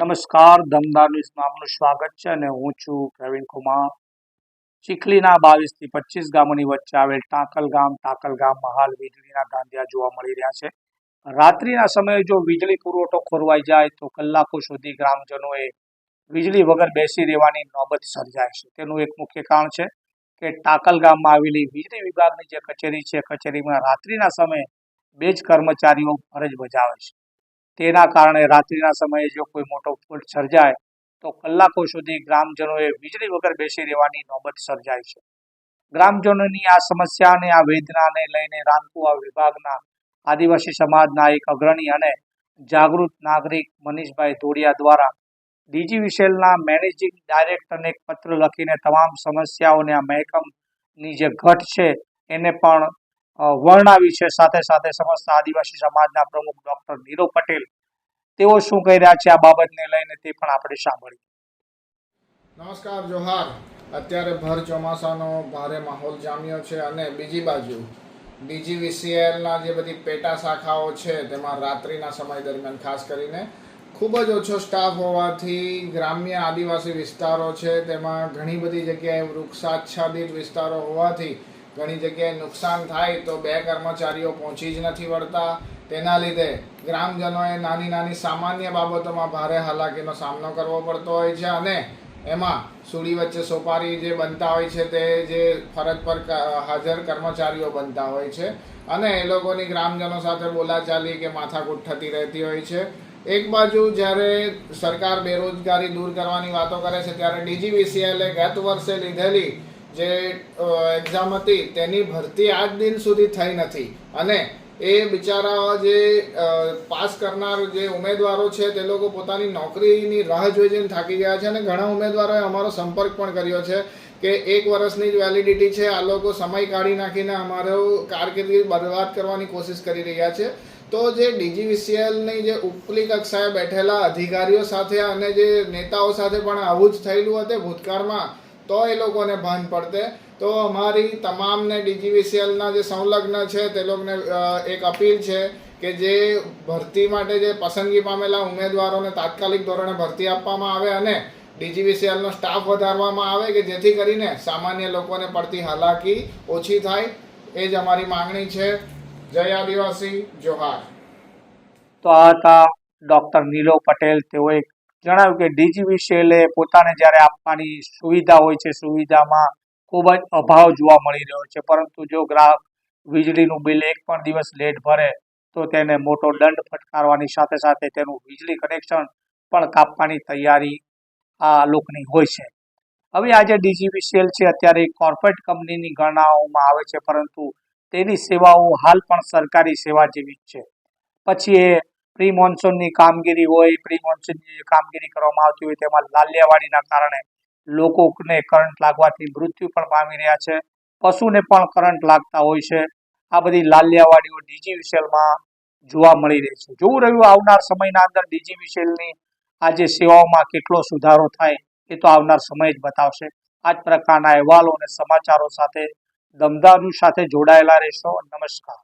નમસ્કાર, દમદાર ન્યૂઝમાં આપનું સ્વાગત છે અને હું છું પ્રવીણ કુમાર. ચીખલીના બાવીસથી પચીસ ગામોની વચ્ચે આવેલ ટાંકલ ગામ, ટાંકલ ગામમાં હાલ વીજળીના ગાંધિયા જોવા મળી રહ્યા છે. રાત્રિના સમયે જો વીજળી પુરવઠો ખોરવાઈ જાય તો કલાકો સુધી ગ્રામજનોએ વીજળી વગર બેસી રહેવાની નોબત સર્જાય છે. તેનું એક મુખ્ય કારણ છે કે ટાંકલ ગામમાં આવેલી વીજળી વિભાગની જે કચેરી છે કચેરીમાં રાત્રિના સમયે બે જ કર્મચારીઓ ફરજ બજાવે છે. તેના કારણે રાત્રિના સમયે જો કોઈ મોટો ફોલ્ટ સર્જાય, તો કલાકો સુધી ગ્રામજનોએ વીજળી વગર બેસી રહેવાની નોબત સર્જાય છે. ગ્રામજનોની આ સમસ્યાને આ વેદનાને લઈને રાનકુવા વિભાગના આદિવાસી સમાજના એક અગ્રણી અને જાગૃત નાગરિક મનીષભાઈ ધોડિયા દ્વારા ડીજી વિશેલના મેનેજિંગ ડાયરેક્ટરને એક પત્ર લખીને તમામ સમસ્યાઓને આ મહેકમની જે ઘટ છે, એને પણ વર્ણવી છે. સાથે સાથે સમસ્ત આદિવાસી સમાજના પ્રમુખ ડોક્ટર નીરવ પટેલ તેઓ શું કહી રહ્યા છે આ બાબતને લઈને તે પણ આપણે સાંભળીએ. નમસ્કાર, જોહાર. અત્યારે ભર ચોમાસાનો ભારે માહોલ જામ્યો છે અને બીજી બાજુ ડીજીવીસીએલના જે બધી પેટા શાખાઓ છે તેમાં રાત્રિના સમય દરમિયાન ખાસ કરીને ખૂબ જ ઓછો સ્ટાફ હોવાથી ગ્રામ્ય આદિવાસી વિસ્તારો છે તેમાં ઘણી બધી જગ્યાએ વૃક્ષાચ્છાદિત વિસ્તારો હોવાથી ઘણી જગ્યાએ નુકસાન થાય તો બે કર્મચારીઓ પહોંચી જ નથી વળતા. તેના લીધે ગ્રામજનોએ નાની નાની સામાન્ય બાબતોમાં ભારે હાલાકીનો સામનો કરવો પડતો હોય છે અને એમાં સુડી વચ્ચે સોપારી જે બનતા હોય છે તે જે ફરજ પર હાજર કર્મચારીઓ બનતા હોય છે. અને એ લોકોની ગ્રામજનો સાથે બોલાચાલી કે માથાકૂટ થતી રહેતી હોય છે. એક બાજુ જ્યારે સરકાર બેરોજગારી દૂર કરવાની વાતો કરે છે, ત્યારે ડીજીવીસીએલે ગત વર્ષે લીધેલી જે એક્ઝામ હતી, તેની ભરતી આજ દિન સુધી થઈ નથી. અને એ બિચારા જે પાસ કરનાર જે ઉમેદવારો છે, તે લોકો પોતાની નોકરીની રાહ જોઈ જઈને થાકી ગયા છે અને ઘણા ઉમેદવારોએ અમારો સંપર્ક પણ કર્યો છે કે એક વર્ષની જ વેલિડિટી છે, આ લોકો સમય કાઢી નાખીને અમારો કારકિર્દી બરબાદ કરવાની કોશિશ કરી રહ્યા છે. તો જે ડીજીવીસીએલની જે ઉપલી કક્ષાએ બેઠેલા અધિકારીઓ સાથે અને જે નેતાઓ સાથે પણ આવું જ થયેલું હતું, ભૂતકાળમાં તો એ લોકોને ભાન પડતે. તો અમારી તમામને ડીજીવીસીએલના જે સંલગ્ન છે, તે લોકોને એક અપીલ છે કે જે ભરતી માટે જે પસંદગી પામેલા ઉમેદવારોને તાત્કાલિક ધોરણે ભરતી આપવામાં આવે અને ડીજીવીસીએલનો સ્ટાફ વધારવામાં આવે કે જેથી કરીને સામાન્ય લોકોને પડતી હાલાકી ઓછી થાય. એ જ અમારી માંગણી છે. જય આદિવાસી, જોહાર. તો આ હતા ડૉક્ટર નીલો પટેલ તેઓએ જણાવ્યું કે ડીજીવીસીએલે પોતાને જ્યારે આપવાની સુવિધા હોય છે, સુવિધામાં ખૂબ જ અભાવ જોવા મળી રહ્યો છે. પરંતુ જો ગ્રાહક વીજળીનું બિલ એક પણ દિવસ લેટ ભરે, તો તેને મોટો દંડ ફટકારવાની સાથે સાથે તેનું વીજળી કનેક્શન પણ કાપવાની તૈયારી આ લોકોની હોય છે. હવે આજે સેલ છે, અત્યારે કોર્પોરેટ કંપનીની ગણનાઓમાં આવે છે, પરંતુ તેની સેવાઓ હાલ પણ સરકારી સેવા જેવી જ છે. પછી એ પ્રી મોન્સૂનની કામગીરી હોય પ્રી મોન્સૂનની જે કામગીરી કરવામાં આવતી હોય તેમાં લાલિયાવાડીના કારણે લોકોને કરંટ લાગવાથી મૃત્યુ પણ પામી રહ્યા છે. પશુને પણ કરંટ લાગતા હોય છે. આ બધી લાલિયાવાડીઓ ડીજીવીસીએલમાં જોવા મળી રહી છે. જોવું રહ્યું આવનાર સમયના અંદર ડીજીવીસીએલની આ જે સેવાઓમાં કેટલો સુધારો થાય એ તો આવનાર સમય જ બતાવશે. આ જ પ્રકારના અહેવાલો અને સમાચારો સાથે દમદારુ સાથે જોડાયેલા રહેશો. નમસ્કાર.